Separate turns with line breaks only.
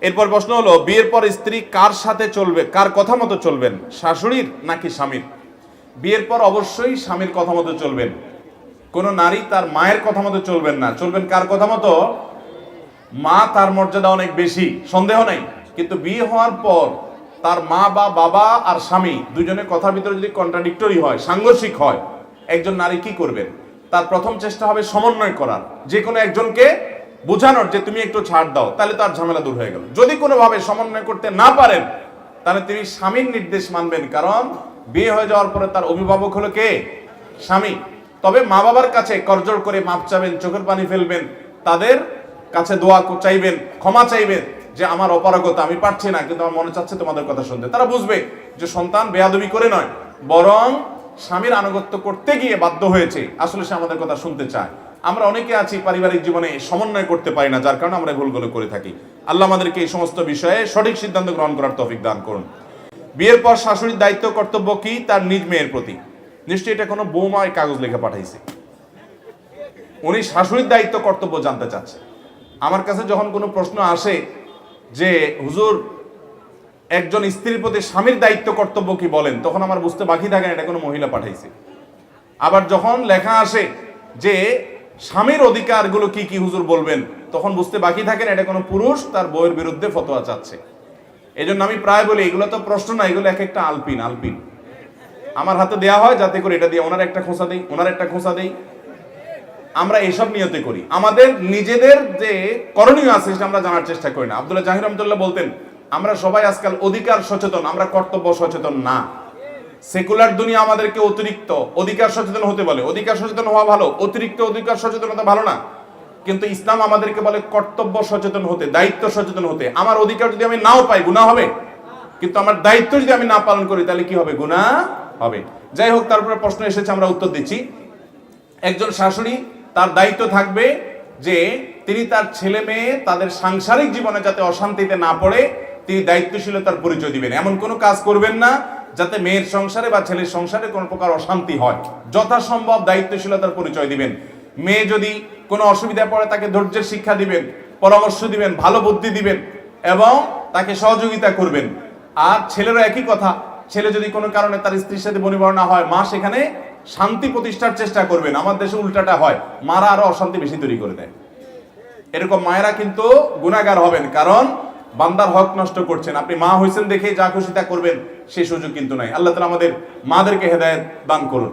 এরপর প্রশ্ন হলো, বিয়ের পর স্ত্রী কার সাথে চলবে? কার কথা মতো চলবেন? শাশুড়ির নাকি স্বামীর? বিয়ের পর অবশ্যই স্বামীর কথা মতো চলবেন। কোন নারী তার মায়ের কথা মতো চলবেন না। চলবেন কার কথা মতো? মা তার মর্যাদা অনেক বেশি। সন্দেহ নেই। কিন্তু বিয়ে হওয়ার পর তার মা বা বাবা আর স্বামী দুজনের কথার ভিতরে যদি কন্ট্রাডিক্টরি হয়, সাংঘর্ষিক হয়, একজন নারী কি করবেন? তার প্রথম চেষ্টা হবে সমন্বয় করার। যে কোনো একজনকে বোঝানোর যে তুমি একটু ছাড় দাও, তাহলে তার ঝামেলা দূর হয়ে গেল। যদি কোনোভাবে সমন্বয় করতে না পারেন, তাহলে তিনি স্বামীর নির্দেশ মানবেন। কারণ বিয়ে হয়ে যাওয়ার পরে তার অভিভাবক হলো কে? স্বামী। তবে মা বাবার কাছে করজোড় করে মাপ চাবেন, চোখের পানি ফেলবেন, তাদের কাছে দোয়া চাইবেন, ক্ষমা চাইবেন যে আমার অপারগতা, আমি পারছি না, কিন্তু আমার মনে চাচ্ছে তোমাদের কথা শুনতে। তারা বুঝবে যে সন্তান বেয়াদবি করে নয়, বরং স্বামীর আনুগত্য করতে গিয়ে বাধ্য হয়েছে। আসলে সে আমাদের কথা শুনতে চায়। আমরা অনেকে আছি পারিবারিক জীবনে সমন্বয় করতে পারি না, যার কারণে আমরা ভুলগুলো করে থাকি। আল্লাহ আমাদেরকে এই সমস্ত বিষয়ে সঠিক সিদ্ধান্ত গ্রহণ করার তৌফিক দান করুন। বিয়ের পর শাশুড়ির দায়িত্ব, কর্তব্য কি? তার নিজ মেয়ের প্রতি। নিশ্চয়ই এটা কোনো বৌমায় কাগজ লেখা পাঠাইছে। উনি শাশুড়ির দায়িত্ব, কর্তব্য জানতে চাচ্ছে। আমার কাছে যখন কোনো প্রশ্ন আসে যে, হুজুর, একজন স্ত্রীর প্রতি স্বামীর দায়িত্ব, কর্তব্য কি? বলেন, তখন আমার বুঝতে বাকি থাকে না, এটা কোনো মহিলা পাঠাইছে। আবার যখন লেখা আসে যে স্বামীর অধিকারগুলো কি কি হুজুর বলবেন? তখন বুঝতে বাকি থাকেন, এটা কোনো পুরুষ, তার বইয়ের বিরুদ্ধে ফতোয়া চাচ্ছে। এই জন্য আমি প্রায় বলি, এগুলো তো প্রশ্ন না, এগুলো এক একটা আলপিন আলপিন। আমার হাতে দেওয়া হয়, যাতে করে এটা দিয়ে ওনার একটা খোঁচা দেই, ওনার একটা খোঁচা দেই। আমরা এইসব নিয়তে করি। আমাদের নিজেদের যে করণীয় আছে, সেটা আমরা জানার চেষ্টা করি না। আব্দুল্লাহ জাহির রহমতুল্লাহ বলতেন, আমরা সবাই আজকাল অধিকার সচেতন, আমরা কর্তব্য সচেতন না। সেকুলার দুনিয়া আমাদেরকে অতিরিক্ত অধিকার সচেতন হতে বলে। অধিকার সচেতন হওয়া ভালো, অতিরিক্ত অধিকার সচেতনতা ভালো না। কিন্তু ইসলাম আমাদেরকে বলে কর্তব্য সচেতন হতে, দায়িত্ব সচেতন হতে। আমার অধিকার যদি আমি নাও পাই গুণা হবে? কিন্তু আমার দায়িত্ব যদি আমি না পালন করি, তাহলে কি হবে? গুণা হবে। যাই হোক, তারপরে প্রশ্ন এসেছে, আমরা উত্তর দিচ্ছি। একজন শাশুড়ি, তার দায়িত্ব থাকবে যে তিনি তার ছেলে মেয়ে তাদের সাংসারিক জীবনে যাতে অশান্তিতে না পড়ে, তিনি দায়িত্বশীলতার পরিচয় দিবেন। এমন কোনো কাজ করবেন না যাতে মেয়ের সংসারে বা ছেলের সংসারে কোনো প্রকার অশান্তি হয়। যথাসম্ভব দায়িত্বশীলতার পরিচয় দিবেন। মেয়ে যদি কোনো অসুবিধা পড়ে, তাকে ধৈর্যের শিক্ষা দিবেন, পরামর্শ দিবেন, ভালো বুদ্ধি দিবেন এবং তাকে সহযোগিতা করবেন। আর ছেলেরও একই কথা, ছেলে যদি কোনো কারণে তার স্ত্রীর সাথে বনিবর না হয়, মা সেখানে শান্তি প্রতিষ্ঠার চেষ্টা করবেন। আমার দেশে উল্টাটা হয়, মারা আরও অশান্তি বেশি তৈরি করে দেয়। এরকম মায়েরা কিন্তু গুণাগার হবেন, কারণ বান্দার হক নষ্ট করছেন। আপনি মা হয়েছেন দেখে যা খুশি তা করবেন, সে সুযোগ কিন্তু নাই। আল্লাহ তালা আমাদের মাদেরকে হেদায়ত দান করুন।